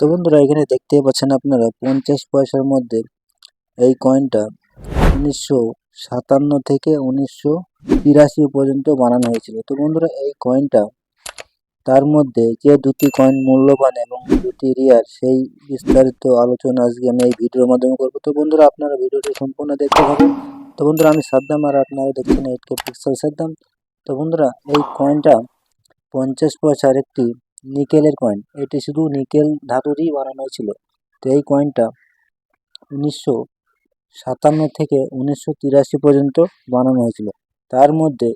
তো বন্ধুরা, এখানে দেখতেই পাচ্ছেন আপনারা, পঞ্চাশ পয়সার মধ্যে এই কয়েনটা উনিশশো সাতান্ন থেকে উনিশশো তিরাশি পর্যন্ত বানানো হয়েছিল। তো বন্ধুরা, এই কয়েনটা তার মধ্যে যে দুটি কয়েন মূল্যবান এবং দুটি রিয়ার সেই বিস্তারিত আলোচনা আজকে আমি এই ভিডিওর মাধ্যমে করব। তো বন্ধুরা, আপনারা ভিডিওটি সম্পূর্ণ দেখতে পাবেন তো বন্ধুরা, আমি সাদ্দাম আর আপনারা দেখছেন এইট কে পিক্সেল সাদ্দাম। তো বন্ধুরা, এই কয়েনটা পঞ্চাশ পয়সার একটি নিকেলের কয়েন এটি শুধু নিকেল ধাতুরই বানানো হয়েছিল। তো এই কয়েনটা উনিশশো সাতান্ন থেকে উনিশশো তিরাশি পর্যন্ত বানানো হয়েছিল। তার মধ্যে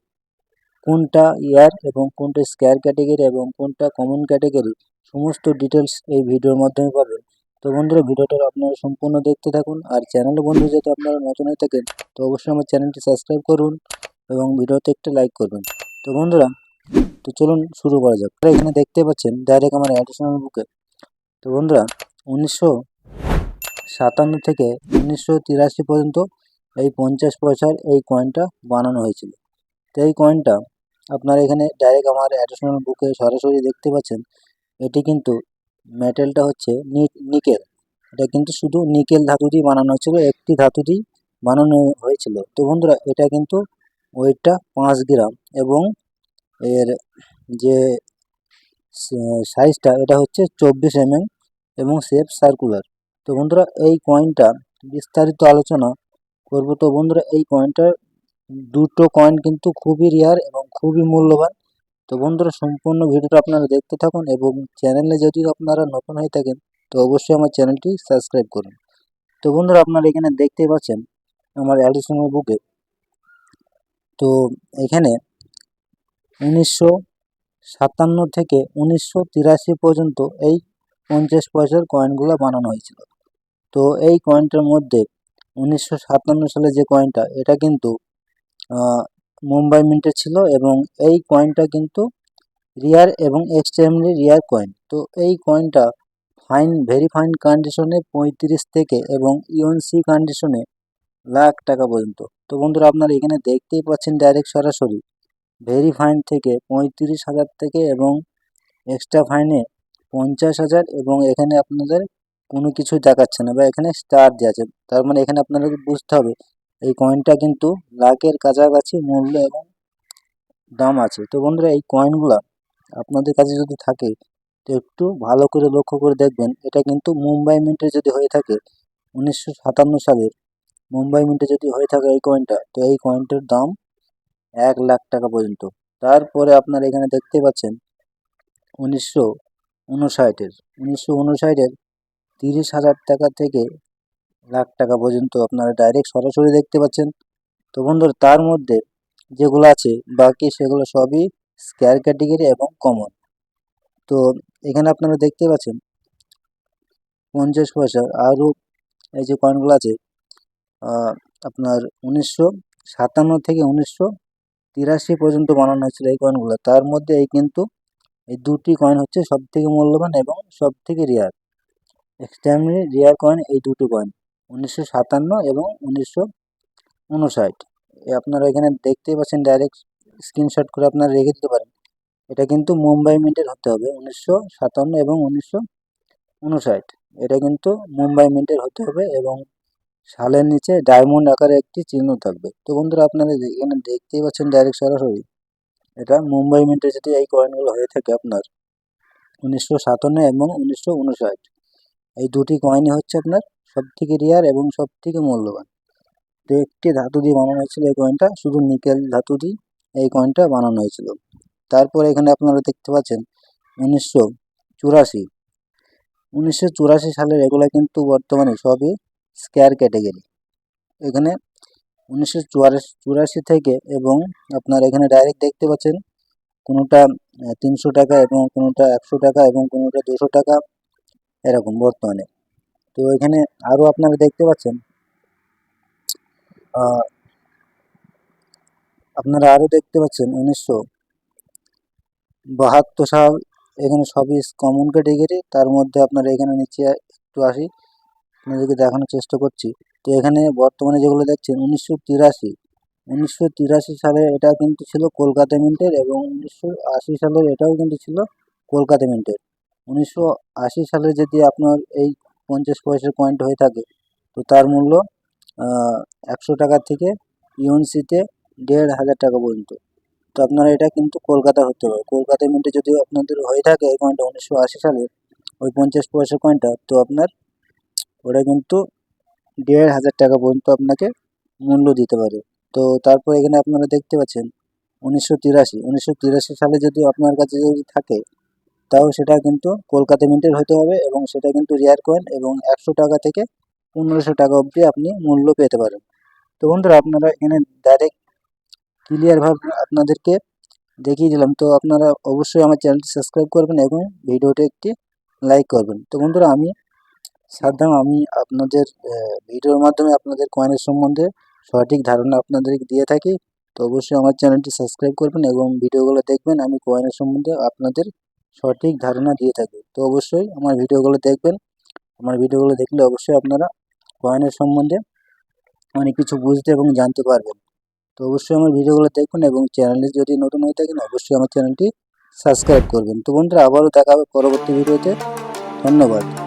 কোনটা ইয়ার এবং কোনটা স্কোয়ার ক্যাটেগরি এবং কোনটা কমন ক্যাটেগরি সমস্ত ডিটেলস এই ভিডিওর মাধ্যমে পাবেন। তো বন্ধুরা, ভিডিওটা আপনারা সম্পূর্ণ দেখতে থাকুন। আর চ্যানেলে বন্ধু যেহেতু আপনারা নতুন হয়ে থাকেন, তো অবশ্যই আমার চ্যানেলটি সাবস্ক্রাইব করুন এবং ভিডিওতে একটা লাইক করবেন। তো বন্ধুরা তো চলুন শুরু করা যাক। এখানে দেখতে পাচ্ছেন ডাইরেক্ট আমার অ্যাডিশনাল বুকে তো বন্ধুরা, উনিশশো সাতান্ন থেকে উনিশশো তিরাশি পর্যন্ত এই পঞ্চাশ পয়সার এই কয়েনটা বানানো হয়েছিল। তো এই কয়েনটা আপনারা এখানে ডাইরেক্ট আমার অ্যাডিশনাল বুকে সরাসরি দেখতে পাচ্ছেন। এটি কিন্তু মেটেলটা হচ্ছে নিকেল এটা কিন্তু শুধু নিকেল ধাতু দিয়ে বানানো হয়েছিল, একটি ধাতু দিয়ে বানানো হয়েছিল। তো বন্ধুরা, এটা কিন্তু ওয়েটটা পাঁচ গ্রাম এবং এর যে সাইজটা এটা হচ্ছে চব্বিশ এম এবং শেপ সার্কুলার তো বন্ধুরা, এই কয়েনটা বিস্তারিত আলোচনা করব। তো বন্ধুরা, এই কয়েনটার দুটো কয়েন কিন্তু খুবই রেয়ার এবং খুবই মূল্যবান। তো বন্ধুরা, সম্পূর্ণ ভিডিওটা আপনারা দেখতে থাকুন এবং চ্যানেলে যদি আপনারা নতুন হয়ে থাকেন, তো অবশ্যই আমার চ্যানেলটি সাবস্ক্রাইব করুন। তো বন্ধুরা, আপনারা এখানে দেখতেই পাচ্ছেন আমার অ্যাডিশনাল বুকে তো এখানে উনিশশো সাতান্ন থেকে উনিশশো তিরাশি পর্যন্ত এই পঞ্চাশ পয়সার কয়েনগুলো বানানো হয়েছিল। তো এই কয়েনটার মধ্যে উনিশশো সাতান্ন সালে যে কয়েনটা এটা কিন্তু মুম্বাই মিন্টে ছিল এবং এই কয়েনটা কিন্তু রিয়ার এবং এক্সট্রিমলি রিয়ার কয়েন তো এই কয়েনটা ফাইন, ভেরি ফাইন কন্ডিশনে পঁয়ত্রিশ থেকে এবং ইউএনসি কন্ডিশনে লাখ টাকা পর্যন্ত। তো বন্ধুরা, আপনারা এখানে দেখতেই পাচ্ছেন ডাইরেক্ট সরাসরি ভেরি ফাইন থেকে পঁয়ত্রিশ হাজার থেকে এবং এক্সট্রা ফাইনে পঞ্চাশ হাজার এবং এখানে আপনাদের কোনো কিছু দেখাচ্ছে না বা এখানে স্টার দেওয়া আছে। তার মানে এখানে আপনাদের বুঝতে হবে, এই কয়েনটা কিন্তু লাখের কাছাকাছি মূল্য এবং দাম আছে। তো বন্ধুরা, এই কয়েনগুলো আপনাদের কাছে যদি থাকে, তো একটু ভালো করে লক্ষ্য করে দেখবেন, এটা কিন্তু মুম্বাই মিন্টে যদি হয়ে থাকে, উনিশশো সাতান্ন সালের মুম্বাই মিন্টে যদি হয়ে থাকে এই কয়েনটা তো এই কয়েনটার দাম এক লাখ টাকা পর্যন্ত। তারপরে আপনারা এখানে দেখতে পাচ্ছেন উনিশশো উনষাটের। উনিশশো উনষাটের তিরিশ হাজার টাকা থেকে লাখ টাকা পর্যন্ত আপনারা ডাইরেক্ট সরাসরি দেখতে পাচ্ছেন। তো বন্ধুরা, তার মধ্যে যেগুলো আছে, বাকি সেগুলো সবই স্কোয়ার ক্যাটেগরি এবং কমন তো এখানে আপনারা দেখতে পাচ্ছেন পঞ্চাশ পয়সা। আরও এই যে কয়েনগুলো আছে আপনার উনিশশো সাতান্ন থেকে উনিশশো তিরাশি পর্যন্ত বানানো হয়েছিল এই কয়েনগুলো তার মধ্যে এই কিন্তু এই দুটি কয়েন হচ্ছে সব থেকে মূল্যবান এবং সব থেকে রেয়ার এক্সট্রিমলি রেয়ার কয়েন এই দুটো কয়েন উনিশশো সাতান্ন এবং উনিশশো উনষাট। আপনারা এখানে দেখতেই পাচ্ছেন ডাইরেক্ট স্ক্রিনশট করে আপনারা রেখে দিতে পারেন। এটা কিন্তু মুম্বাই মিন্টের হতে হবে, উনিশশো সাতান্ন এবং উনিশশো উনষাট। এটা কিন্তু মুম্বাই মিন্টের হতে হবে এবং সালের নিচে ডায়মন্ড আকারে একটি চিহ্ন থাকবে। তো বন্ধুরা, আপনারা এখানে দেখতেই পাচ্ছেন ডাইরেক্ট সরাসরি, এটা মুম্বাই মিন্টে যদি এই কয়েনগুলো হয়ে থাকে আপনার উনিশশো সাতান্ন এবং উনিশশো উনষাট। এই দুটি কয়েনই হচ্ছে আপনার সব থেকে রেয়ার এবং সব থেকে মূল্যবান। তো একটি ধাতু দিয়ে বানানো হয়েছিল এই কয়েনটা শুধু নিকেল ধাতু দিয়ে এই কয়েনটা বানানো হয়েছিল। তারপর এখানে আপনারা দেখতে পাচ্ছেন উনিশশো চুরাশি। উনিশশো চুরাশি সালের এগুলো কিন্তু বর্তমানে সবই স্কোয়ার ক্যাটেগরি। এখানে উনিশশো চুরাশি থেকে এবং আপনার এখানে ডাইরেক্ট দেখতে পাচ্ছেন কোনোটা তিনশো টাকা এবং কোনোটা একশো টাকা এবং কোনোটা দুশো টাকা এরকম বর্তমানে। তো এখানে আরও আপনারা দেখতে পাচ্ছেন আপনারা আরও দেখতে পাচ্ছেন উনিশশো বাহাত্তর সাল এখানে সবই কমন ক্যাটেগরি তার মধ্যে আপনারা এখানে নিচে একটু আসি। আপনাদেরকে দেখানোর চেষ্টা করছি। তো এখানে বর্তমানে যেগুলো দেখছেন, উনিশশো তিরাশি। উনিশশো তিরাশি সালে এটা কিন্তু ছিল কলকাতা মিন্টের এবং উনিশশো আশি সালের এটাও কিন্তু ছিল কলকাতা মিন্টের উনিশশো আশি সালে যদি আপনার এই পঞ্চাশ পয়সার কয়েনটা হয়ে থাকে, তো তার মূল্য একশো টাকা থেকে ইউএনসিতে দেড় হাজার টাকা পর্যন্ত। তো আপনারা এটা কিন্তু কলকাতা হতে হবে। কলকাতা মিন্টে যদি আপনাদের হয়ে থাকে এই কয়েনটা উনিশশো আশি সালে, ওই পঞ্চাশ পয়সার কয়েনটা তো আপনার ওটা কিন্তু দেড় হাজার টাকা পর্যন্ত আপনাকে মূল্য দিতে পারে। তো তারপর এখানে আপনারা দেখতে পাচ্ছেন, উনিশশো তিরাশি। উনিশশো তিরাশি সালে যদি আপনার কাছে যদি থাকে, তাও সেটা কিন্তু কলকাতা মিন্টের হতে হবে এবং সেটা কিন্তু রেয়ার কয়েন এবং একশো টাকা থেকে পনেরোশো টাকা অবধি আপনি মূল্য পেতে পারেন। তো বন্ধুরা, আপনারা এখানে ডাইরেক্ট ক্লিয়ারভাবে আপনাদেরকে দেখিয়ে দিলাম। তো আপনারা অবশ্যই আমার চ্যানেলটি সাবস্ক্রাইব করবেন এবং ভিডিওটি একটি লাইক করবেন। তো বন্ধুরা, আমি সাদ্দাম আমি আপনাদের ভিডিওর মাধ্যমে আপনাদের কয়েনের সম্বন্ধে সঠিক ধারণা আপনাদেরকে দিয়ে থাকি। তো অবশ্যই আমার চ্যানেলটি সাবস্ক্রাইব করবেন এবং ভিডিওগুলো দেখবেন, আমি কয়েনের সম্বন্ধে আপনাদের সঠিক ধারণা দিয়ে থাকি। তো অবশ্যই আমার ভিডিওগুলো দেখবেন। আমার ভিডিওগুলো দেখলে অবশ্যই আপনারা কয়েনের সম্বন্ধে অনেক কিছু বুঝতে এবং জানতে পারবেন। তো অবশ্যই আমার ভিডিওগুলো দেখবেন এবং চ্যানেলে যদি নতুন হয়ে থাকেন, অবশ্যই আমার চ্যানেলটি সাবস্ক্রাইব করবেন। তো বন্ধুরা, আবারও দেখা হবে পরবর্তী ভিডিওতে। ধন্যবাদ।